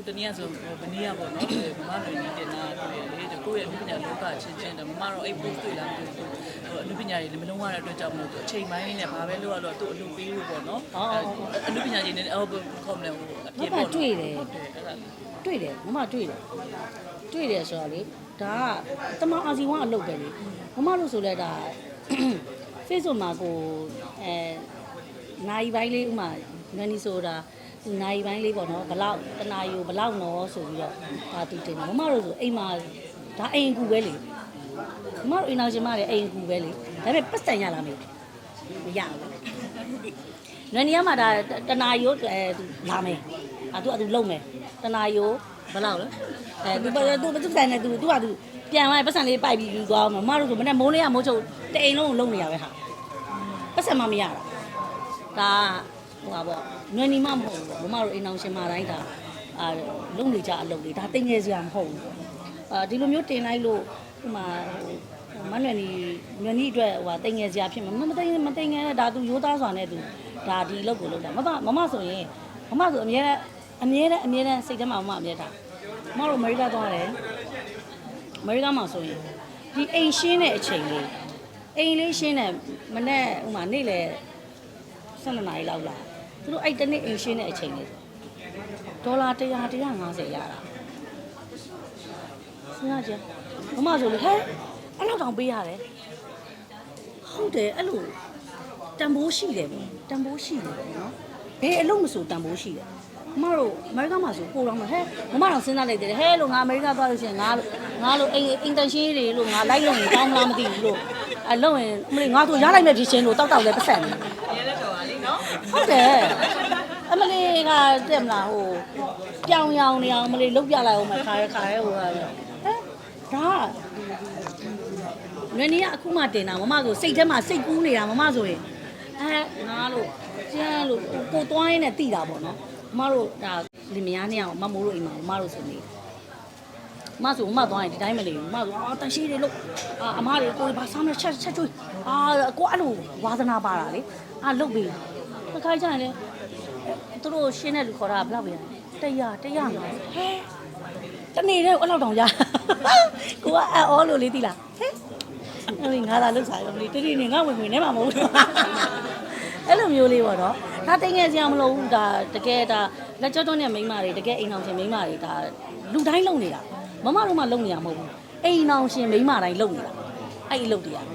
ခုတနည်းဆိုဗနီးရပေါ့နော်မမလွင်နေတင်တာတွေ့ရလေကိုယ့်ရဲ့အမှုပညာလောကချင်းချင်းတယ်မမတော့အဲ့ post တွေ့လာမသိဘူးဟိုအမှုပညာတွေလည်းမလုံးဝတဲ့အတွက်ကြောင့်မလို့အချိန်ပိုင်းနဲ့ဘာပဲလုပ်ရတော့သူ့အလုပ်ပေးလို့ပေါ့နော်အမှုပညာကြီးနဲ့အော်ခေါမလဲဟိုအပြည့်ပေါ့တွေ့တယ်အဲ့ဒါတွေ့တယ်မမတွေ့တယ်တွေ့တယ်ဆိုတော့လေဒါကတမအာစီဝါအလုပ်ပဲလေမမတို့ဆိုလဲဒါ Facebook မှာကိုအဲနိုင်ပိုင်းလေးဥမာငန်းနီဆိုတာသူ နိုင်ပိုင်းလေးပေါ့နော်ဘလောက်တနာယူဘလောက်နော်ဆိုပြီးတော့ဒါသူတင်တယ်မမတို့ဆိုအိမ်မှာဒါအိမ်ကူပဲလေမမတို့အိမ်တော်ရှင်မလည်းအိမ်ကူပဲလေဒါပေမဲ့ပတ်စံရလာမေးမရဘူးနွေနီယာမှာဒါတနာယူအဲသူလာမယ်အာသူအတူလုံမယ်တနာယူဘလောက်လဲအဲသူသူသူစံနေသူသူကသူပြန်သွားပတ်စံလေးပိုက်ပြီးယူသွားအောင်မမတို့ဆိုမနေ့မိုးလေးကမိုးချုပ်တအိမ်လုံးကိုလုံနေရပဲဟာပတ်စံမမရတာဒါ ဟိုပါပေါ့နွေနီမမဟုတ်ဘူးပေါ့မမတို့အိမ်အောင်ရှင်မတိုင်းဒါအာလုံနေကြအလုပ်လေးဒါတိတ်ငယ်စရာမဟုတ်ဘူးအာဒီလိုမျိုးတင်လိုက်လို့ဟိုမှာဟိုမနွယ်နီနွယ်နီအတွက်ဟိုတိတ်ငယ်စရာဖြစ်မှာမမတိတ်မတိတ်ငယ်နဲ့ဒါသူရိုးသားစွာနဲ့သူဒါဒီလုပ်ကိုလုပ်တာမမမမဆိုရင်မမဆိုအမြဲတမ်းအမြဲတမ်းအမြဲတမ်းစိတ်ထဲမှာမမအမြဲတာမမတို့အမေရိကသွားတယ်အမေရိကမှာဆိုရင်ဒီအိမ်ရှင်းတဲ့အချိန်လေးအိမ်လေးရှင်းတဲ့မနေ့ဟိုမှာနေ့လေ12နာရီလောက်လာ သူတို့အဲ့တနေ့အိမ်ရှင်းတဲ့အချိန်လေးဒေါ်လာ100 150ရတာစဉ်းစားကြမမဆိုလေဟဲ့အဲ့လောက်တောင်ပေးရတယ်ဟုတ်တယ်အဲ့လိုတန်ဖိုးရှိတယ်ပေါ့တန်ဖိုးရှိတယ်ပေါ့နော်ဘယ်အလုပ်မဆိုတန်ဖိုးရှိတယ်မမတို့အမေရိကမှာဆိုပို့တော့မှာဟဲ့မမတော့စဉ်းစားလိုက်တယ်ဟဲ့လို့ငါအမေရိကသွားလို့ရှိရင်ငါငါလို့အိမ်အင်တန်ရှင်းတွေလို့ငါလိုက်လို့ရင်ကောင်းမလားမသိဘူးလို့အဲ့လို့ရင်အမလေးငါတို့ရလိုက်မဲ့ဒီချင်းလို့တောက်တောက်လဲပတ်ဆက်နေရဲလက်တော်ပါလေနော် ဟုတ်တယ်အမလေးကတက်မလားဟိုပြောင်ရောင်နေအောင်အမလေးလုတ်ပြလိုက်အောင်မခါရခါရဟိုဟာဟဲ့ဒါနွေနီကအခုမှတင်တာမမဆိုစိတ်ထဲမှာစိတ်ကူးနေတာမမဆိုရင်အဲငါလို့ကျန်းလို့ကိုသွားရင်းနဲ့တိတာပေါ့နော်မမတို့ဒါလင်မယားနဲ့အောင်မမိုးတို့အိမ်မှာမမတို့ဆိုနေမဆိုမသွားရင်ဒီတိုင်းမလေးဘူးမဆိုအာတန်ရှိတယ်လို့အာအမတွေကိုဘာစားမလဲချက်ချက်ကျွေးအာကိုအဲ့လိုဝါသနာပါတာလေအာလုတ်ပြီ တစ်ခါကျရင်လေသူတို့ရှင်းတဲ့လူခေါ်တာဘယ်လောက်ပဲတရားတရားမှာဟဲတနေ့တည်းအဲ့လောက်တောင်ရကိုကအအောလို့လေးသိလားဟဲအဲ့ငါသာလုတ်စားရောမလေးတတိနေငါဝင်ဝင်နေမှာမဟုတ်ဘူးအဲ့လိုမျိုးလေးပေါ့နော်ဒါတင်ငယ်စရာမလိုဘူးဒါတကယ်ဒါလက်ကျောတွန်းတဲ့မိန်းမတွေတကယ်အိမ်အောင်ရှင်မိန်းမတွေဒါလူတိုင်းလုံနေတာမမတို့မှလုံနေရမဟုတ်ဘူးအိမ်အောင်ရှင်မိန်းမတိုင်းလုံနေတာအဲ့ဒီလုံတရား